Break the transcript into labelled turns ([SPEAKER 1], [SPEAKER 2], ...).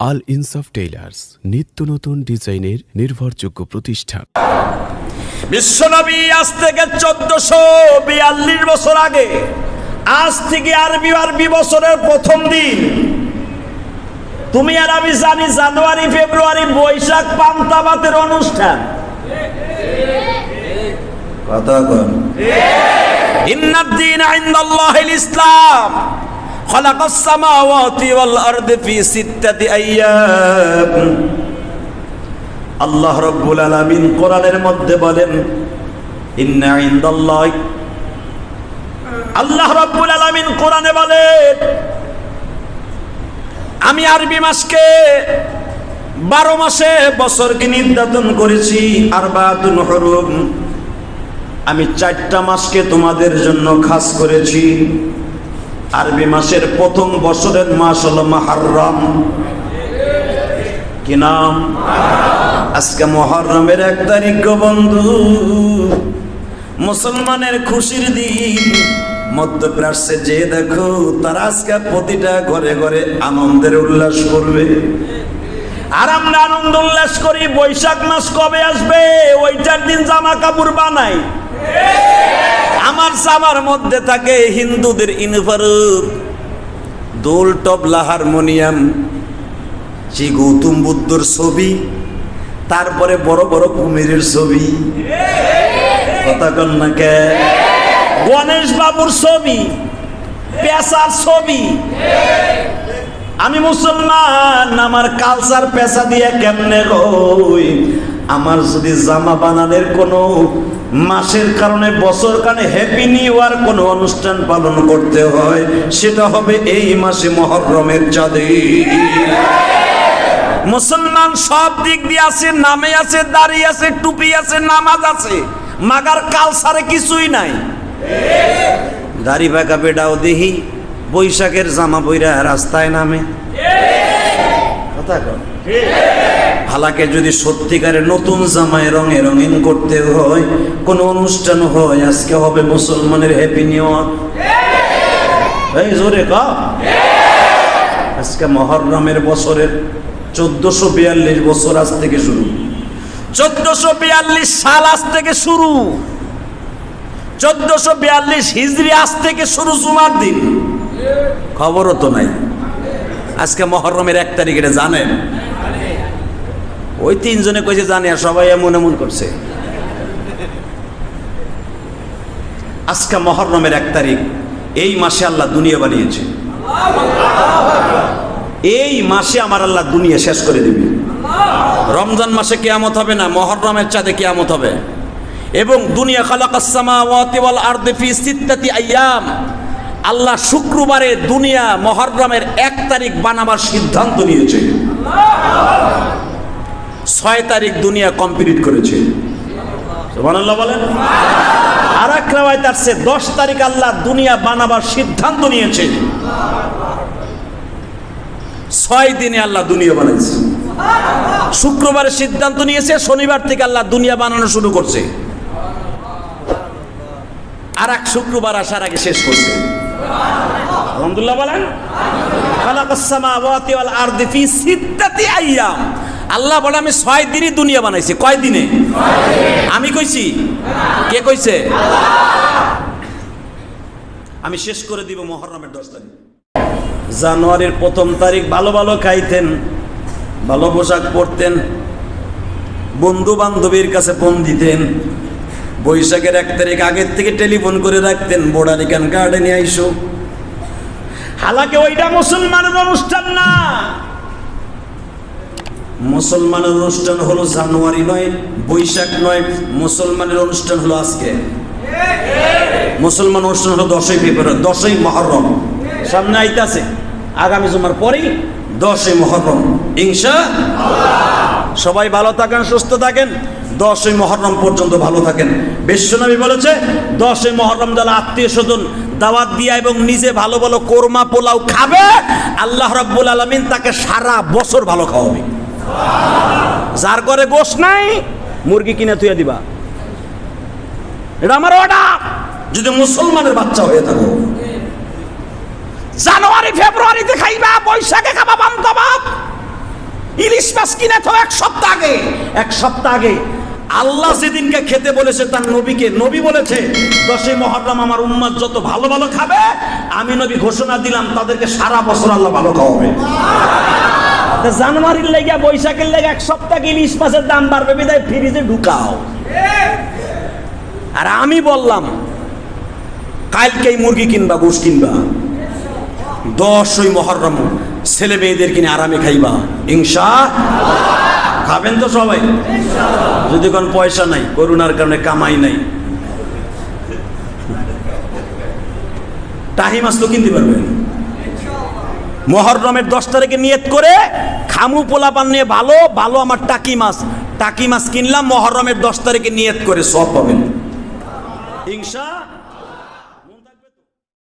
[SPEAKER 1] আল ইনসাফ টেইলার্স নিত্য নতুন ডিজাইনের নির্ভরযোগ্য প্রতিষ্ঠান।
[SPEAKER 2] বিশ্বনবী আজ থেকে চোদ্দশো বিয়াল্লিশ বছর আগে আজ থেকে আরবি আরবি বছরের প্রথম দিন। তুমি আর আমি জানি জানুয়ারি ফেব্রুয়ারি বৈশাখ পান্তাবাতের অনুষ্ঠান।
[SPEAKER 3] কথা কন।
[SPEAKER 2] ইন্নাদ্দিন ইনদাল্লাহিল ইসলাম। خلق السماوات والأرض في ستة أيام আল্লাহ রব্বুল আলামিন কোরআনের মধ্যে বলেন ইন্না ইনদাল্লাহ আল্লাহ রব্বুল আলামিন কোরআনে বলেন আমি আরবি মাসকে বারো মাসে বছরকে নির্যাতন করেছি আর বাতুন হরুম আমি চারটা মাসকে তোমাদের জন্য খাস করেছি আরবি মাসের প্রথম বছরের মাস হলো মাহারম কি নাম? আজকে মহরমের এক তারিখ বন্ধু। মুসলমানের খুশির দিন, মধ্যপ্রাচ্যে যে দেখো, তারা আজকে প্রতিটা ঘরে ঘরে আনন্দের উল্লাস করবে। আর আমরা আনন্দ উল্লাস করি, বৈশাখ মাস কবে আসবে? ওইটার দিন জামা কাপড় বানাই। আমার জামার মধ্যে থাকে হিন্দুদের ইনভারুক দোল তবলা, হারমোনিয়াম সেই গৌতম বুদ্ধর ছবি, তারপরে বড় বড় কুমিরের ছবি। কথা গণেশ বাবুর ছবি পেশার ছবি। আমি মুসলমান, আমার কালচার পেশা দিয়ে কেমনে হই আমার যদি জামা বানানোর কোনো মাসের কারণে, বছর কারণে হ্যাপি নিউ ইয়ার কোনো অনুষ্ঠান পালন করতে হয়, সেটা হবে এই মাসে মহরমের চাঁদে। মুসলমান সব দিক দিয়ে আছে, নামে আছে দাড়ি আছে, টুপি আছে, নামাজ আছে, মাগার কালচারে কিছুই নাই। দাড়ি বাঁকা বেডাও দেহি, বৈশাখের জামা বইরা রাস্তায় নামে। কথা কন। হালাকে যদি সত্যিকারে নতুন জামায় রঙে রঙিন করতে হয়, কোন অনুষ্ঠান হয়, আজকে হবে মুসলমানের হ্যাপি নিউ এই আজকে মহরমের বছরের চোদ্দশো বিয়াল্লিশ বছর আজ থেকে শুরু। চোদ্দশো বিয়াল্লিশ সাল আজ থেকে শুরু। চোদ্দশো বিয়াল্লিশ হিজড়ি আজ থেকে শুরু জুমার দিন। খবরও তো নাই। আজকে মহরমের এক তারিখে জানেন? ওই তিনজনে কইছে, জানি আর সবাই এমন এমন করছে। আজকে মহরমের এক তারিখ, এই মাসে আল্লাহ দুনিয়া বানিয়েছে। এই মাসে আমার আল্লাহ দুনিয়া শেষ করে দিবে। রমজান মাসে কেয়ামত হবে না, মহরমের চাঁদে কেয়ামত হবে। এবং দুনিয়া খালাকাসসামাওয়াতি ওয়াল আরদি ফি সিত্তাতি আইয়াম। আল্লাহ শুক্রবারে দুনিয়া মহরমের এক তারিখ বানাবার সিদ্ধান্ত নিয়েছে। ছয় তারিখ দুনিয়া কমপ্লিট করেছে। বলেন। আর এক রেওয়ায়ত আসছে দশ তারিখ আল্লাহ দুনিয়া বানাবার সিদ্ধান্ত নিয়েছে। ছয় দিনে আল্লাহ দুনিয়া বানাইছে। শুক্রবারে সিদ্ধান্ত নিয়েছে, শনিবার থেকে আল্লাহ দুনিয়া বানানো শুরু করছে। আর এক শুক্রবার আসার আগে শেষ করছে। আলহামদুলিল্লাহ বলেন। খালাকাস সামাওয়াতি ওয়াল আরদি ফি আইয়াম। আল্লাহ বলে, আমি ছয় দিনই দুনিয়া বানাইছি। কয় দিনে? আমি কইছি। কে কইছে? আমি শেষ করে দিব মহরমের দশ তারিখ। জানুয়ারির প্রথম তারিখ ভালো ভালো খাইতেন, ভালো পোশাক পরতেন বন্ধু বান্ধবীর কাছে ফোন দিতেন, বৈশাখের এক তারিখ আগের থেকে টেলিফোন করে রাখতেন বোর্ডারিকান গার্ডেনে আইসো? হালাকে ওইটা মুসলমানের অনুষ্ঠান না। মুসলমানের অনুষ্ঠান হলো জানুয়ারি নয়, বৈশাখ নয়, মুসলমানের অনুষ্ঠান হলো আজকে। মুসলমান অনুষ্ঠান হলো দশই ফেব্রুয়ারি, দশই মহরম। সামনে আইতাছে, আগামী জুমার পরেই দশই মহরম। ইংসা সবাই ভালো থাকেন, সুস্থ থাকেন, দশই মহরম পর্যন্ত ভালো থাকেন। বিশ্বনবী বলেছে, দশই মহরম যারা আত্মীয় স্বজন দাওয়াত দিয়া এবং নিজে ভালো ভালো কোরমা পোলাও খাবে, আল্লাহ রাব্বুল আলামিন তাকে সারা বছর ভালো খাওয়াবে। যার ঘরে গোশ নাই, মুরগি কিনে থুয়ে দিবা। এটা আমার অর্ডার যদি মুসলমানের বাচ্চা হয়ে থাকো। জানুয়ারি, ফেব্রুয়ারিতে খাইবা, বৈশাখে খাবা বাম কাবাব ইলিশ মাছ কিনে তো এক সপ্তাহ আগে। এক সপ্তাহ আগে। আল্লাহ যেদিনকে খেতে বলেছে, তার নবীকে। নবী বলেছে, দশই মহরম আমার উম্মাদ যত ভালো ভালো খাবে, আমি নবী ঘোষণা দিলাম, তাদেরকে সারা বছর আল্লাহ ভালো খাওয়াবে। জানুয়ারির লেগে, বৈশাখের লেগে এক সপ্তাহ ইলিশ মাছের দাম বাড়বে, বিদায় ফ্রিজে ঢুকাও। আর আমি বললাম, কালকেই মুরগি কিনবা, গোশ কিনবা। দশই মহরম, ছেলে মেয়েদের কিনে আরামে খাইবা। ইংসা খাবেন তো সবাই। যদি কোন পয়সা নাই, করুণার কারণে কামাই নাই। টাহি মাছ তো কিনতে পারবেন। মহরমের দশ তারিখে নিয়ত করে খামু পোলাপান নিয়ে ভালো ভালো আমার টাকি মাছ। টাকি মাছ কিনলাম, মহরমের দশ তারিখে নিয়ত করে সব পাবেন। হিংসা